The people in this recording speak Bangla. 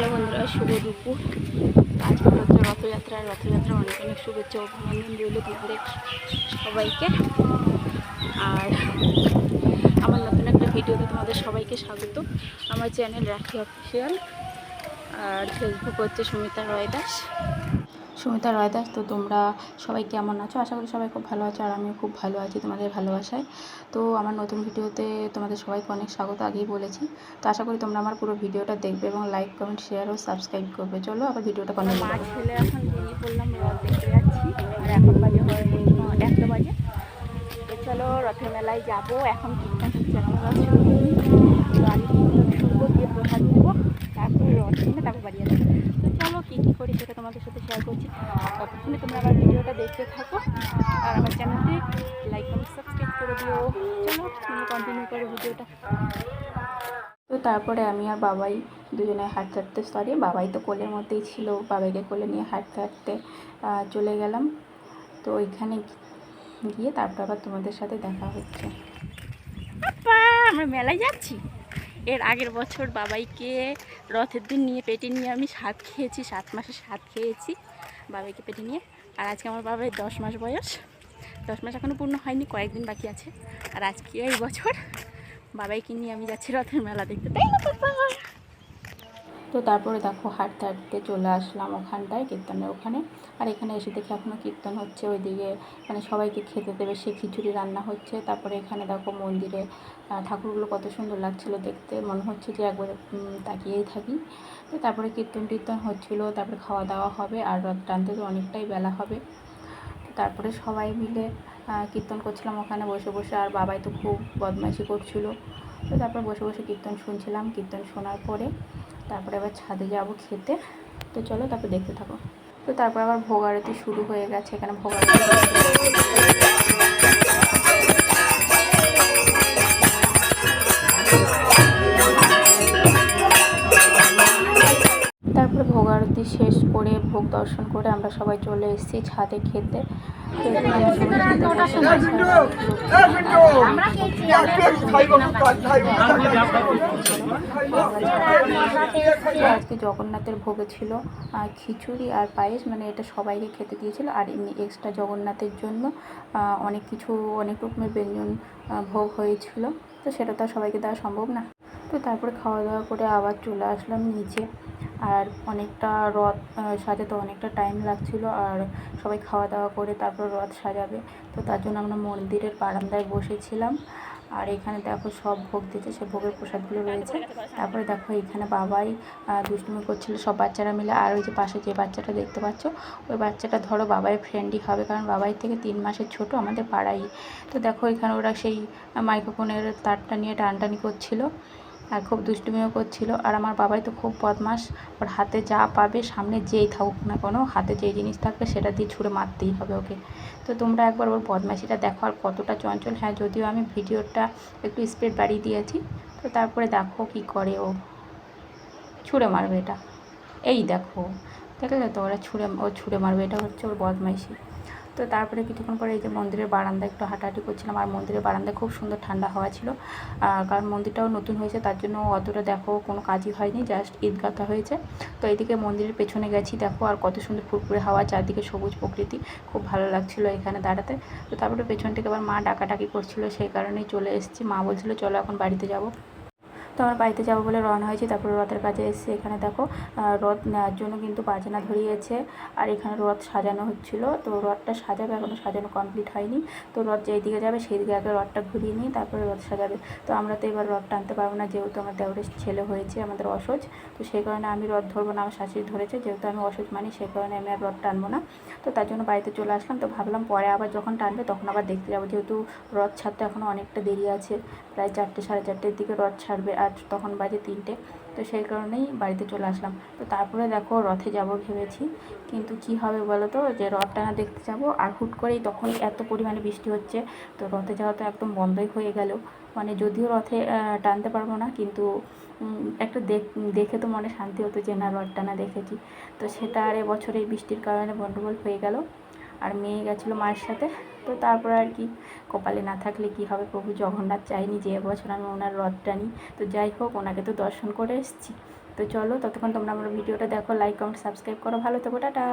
হ্যালো বন্ধুরা, শুভ দুপুর। আজকে হচ্ছে রথযাত্রা রথযাত্রা অনেক অনেক শুভেচ্ছা অভিনন্দন রইল তোমাদের সবাইকে। আর আমার নতুন একটা ভিডিওতে তোমাদের সবাইকে স্বাগত। আমার চ্যানেল রাখি অফিসিয়াল, আর ফেসবুক হচ্ছে সুমিতা রয় দাস সুমিতা রয় দাস তো তোমরা সবাই কেমন আছো? আশা করি সবাই খুব ভালো আছো আর আমিও খুব ভালো আছি তোমাদের ভালোবাসায়। তো আমার নতুন ভিডিওতে তোমাদের সবাইকে অনেক স্বাগত আগেই বলেছি। তো আশা করি তোমরা আমার পুরো ভিডিওটা দেখবে এবং লাইক কমেন্ট শেয়ার ও সাবস্ক্রাইব করবে। চলো আবার ভিডিওটা কন্টিনিউ মা ছেলে এখন বেরিয়ে পড়লাম রথ দেখতে যাচ্ছি। আর এখন বাজে হয়তো একটা বাজে। তো চলো রথের মেলায় যাব। এখন কীর্তন হচ্ছে এখন রথ শুরু শুনব দিয়ে প্রসাদ নেব, তারপরে রথ কিনে তারপর বাড়ি যাব তো চলো কী কী করি সেটা তোমাদের সাথে শেয়ার করছি। ততক্ষণে তোমরা আমার ভিডিওটা দেখতে থাকো। আর আমার চ্যানেলটি লাইক কমেন্ট সাবস্ক্রাইব করে দিও। চলো, তুমি কন্টিনিউ করো ভিডিওটা। তো তারপরে আমি আর বাবাই দুজনে হাঁটতে হাঁটতে সরি বাবাই তো কোলের মধ্যেই ছিল, বাবাইকে কোলে নিয়ে হাঁটতে হাঁটতে চলে গেলাম। তো ওইখানে গিয়ে তারপর আবার তোমাদের সাথে দেখা হচ্ছে। আমরা মেলায় যাচ্ছি? এর আগের বছর বাবাইকে রথের দিন নিয়ে পেটে নিয়ে আমি সাত খেয়েছি, সাত মাসে সাত খেয়েছি বাবাইকে পেটে নিয়ে। আর আজকে আমার বাবাই দশ মাস বয়স। দশ মাস এখনও পূর্ণ হয়নি, কয়েকদিন বাকি আছে। আর আজকে এই বছর বাবাইকে নিয়ে আমি যাচ্ছি রথের মেলা দেখতে। তাই না? তো তারপরে দেখো হাঁটতে হাঁটতে চলে আসলাম ওখানটায়, কীর্তনের ওখানে। আর এখানে এসে দেখি এখনও কীর্তন হচ্ছে ওইদিকে মানে সবাইকে খেতে দেবে, সে খিচুড়ি রান্না হচ্ছে। তারপরে এখানে দেখো মন্দিরে ঠাকুরগুলো কত সুন্দর লাগছিল দেখতে। মনে হচ্ছে যে একবার তাকিয়েই থাকি। তো তারপরে কীর্তন টীর্তন হচ্ছিল, তারপরে খাওয়া দাওয়া হবে আর রথ টানতে তো অনেকটাই বেলা হবে। তারপরে সবাই মিলে কীর্তন করছিলাম ওখানে বসে বসে আর বাবাই তো খুব বদমাইশি করছিল। তো তারপর বসে বসে কীর্তন শুনছিলাম। কীর্তন শোনার পরে তারপরে আবার ছাদে যাব খেতে। তো চলো তারপর দেখতে থাকো। তো তারপর আবার ভোগ আরতি শুরু হয়ে গেছে, এখানে ভোগ। তারপরে ভোগ আরতি শেষ করে ভোগ দর্শন করে আমরা সবাই চলে এসেছি ছাদে খেতে। আজকে জগন্নাথের ভোগে ছিল খিচুড়ি আর পায়েস মানে এটা সবাইকে খেতে দিয়েছিল। আর এমনি এক্সট্রা জগন্নাথের জন্য অনেক কিছু, অনেক রকমের ব্যঞ্জন ভোগ হয়েছিল। তো সেটা তো সবাইকে দেওয়া সম্ভব না। তো তারপরে খাওয়া দাওয়া করে আবার চলে আসলাম নিচে। আর অনেকটা রথ সাজাতে অনেকটা টাইম লাগছিল আর সবাই খাওয়া দাওয়া করে তারপর রথ সাজাবে। তো তার জন্য আমরা মন্দিরের বারান্দায় বসেছিলাম। আর এখানে দেখো সব ভোগ দিয়েছে, সে ভোগের প্রসাদগুলো রয়েছে। তারপরে দেখো এখানে বাবাই দুষ্টুমি করছিল সব বাচ্চারা মিলে। আর ওই যে পাশে যে বাচ্চাটা দেখতে পাচ্ছ, ওই বাচ্চাটা ধরো বাবাই ফ্রেন্ডই হবে কারণ বাবাই থেকে তিন মাসের ছোট আমাদের পাড়াই তো দেখো এখানে ওরা সেই মাইক্রোফোনের তারটা নিয়ে টানটানি করছিল। আর খুব দুষ্টুমিও করছিল। আর আমার বাবাই তো খুব বদমাস ওর হাতে যা পাবে, সামনে যেই থাকুক না কোনো, হাতে যেই জিনিস থাকবে, সেটা দিয়ে ছুঁড়ে মারতেই হবে ওকে। তো তোমরা একবার ওর বদমাইশিটা দেখো আর কতটা চঞ্চল। হ্যাঁ যদিও আমি ভিডিওটা একটু স্পিড বাড়িয়ে দিয়েছি, তো তারপরে দেখো কি করে ও। ছুঁড়ে মারবে এটা। এই দেখো, দেখলে তো ওরা ছুঁড়ে, ও ছুঁড়ে মারবে, এটা হচ্ছে ওর বদমাইশি। তো তারপরে কিছুক্ষণ পরে এই যে মন্দিরের বারান্দায় একটু হাঁটাহাঁটি করছিলাম। আর মন্দিরের বারান্দায় খুব সুন্দর ঠান্ডা হাওয়া ছিল। কারণ মন্দিরটাও নতুন হয়েছে, তার জন্য অতটা দেখো কোনো কাজই হয়নি জাস্ট ঈদগাথা হয়েছে। তো এইদিকে মন্দিরের পেছনে গেছি, দেখো আর কত সুন্দর ফুরফুরে হাওয়া, চারদিকে সবুজ প্রকৃতি, খুব ভালো লাগছিল এখানে দাঁড়াতে। তো তারপরে পেছন থেকে আবার মা ডাকাডাকি করছিল, সেই কারণেই চলে এসেছি। মা বলছিল, চলো এখন বাড়িতে যাব। তো আমার বাড়িতে যাব বলে রওনা হয়েছি। তারপরে রথের কাছে এসেছি। এখানে দেখো রথ নেওয়ার জন্য কিন্তু বাজনা ধরিয়েছে। আর এখানে রথ সাজানো হচ্ছিল। তো রথটা সাজাবে এখনও সাজানো কমপ্লিট হয়নি। তো রথ যেই দিকে যাবে সেই দিকে আগে রথটা ঘুরিয়ে নিয়ে তারপরে রথ সাজাবে। তো আমরা তো এবার রথ টানতে পারব না। যেহেতু আমার দেওরের ছেলে হয়েছে, আমাদের অসহজ তো সেই কারণে আমি রথ ধরবো না, আমার শাশুড়ি ধরেছে। যেহেতু আমি অসহজ মানি, সেই কারণে আমি আর রথ টানবো না। তো তার জন্য বাড়িতে চলে আসলাম। তো ভাবলাম পরে আবার যখন টানবে, তখন আবার দেখতে যাব। যেহেতু রথ ছাড়তে এখনও অনেকটা দেরি আছে, প্রায় চারটে, সাড়ে চারটের দিকে রথ ছাড়বে। আর তখন বাজে তিনটে, তো সেই কারণেই বাড়িতে চলে আসলাম। তো তারপরে দেখো রথে যাব ভেবেছি, কিন্তু কি হবে বলো তো যে রথ টানা দেখতে যাব আর হুট করেই তখন এত পরিমাণে বৃষ্টি হচ্ছে, তো রথে যাওয়া তো একদম বন্ধই হয়ে গেল। মানে যদিও রথে টানতে পারব না, কিন্তু একটু দেখ, দেখে তো মনে শান্তি হতো যে না রথ টানা দেখেছি। তো সেটা আর এবছর এই বৃষ্টির কারণে গণ্ডগোল হয়ে গেল। আর মেয়ে গেছিল মায়ের সাথে তো তারপর আর কি, কপালে না থাকলে কি হবে? প্রভু জগন্নাথ চাইনি যে এবছর আমি ওনার রথ টানি তো যাই হোক, ওনাকে তো দর্শন করে এসেছি। তো চলো, ততক্ষণ তোমরা আমার ভিডিওটা দেখো লাইক কমেন্ট সাবস্ক্রাইব করো। ভালো থেকো, টাটা।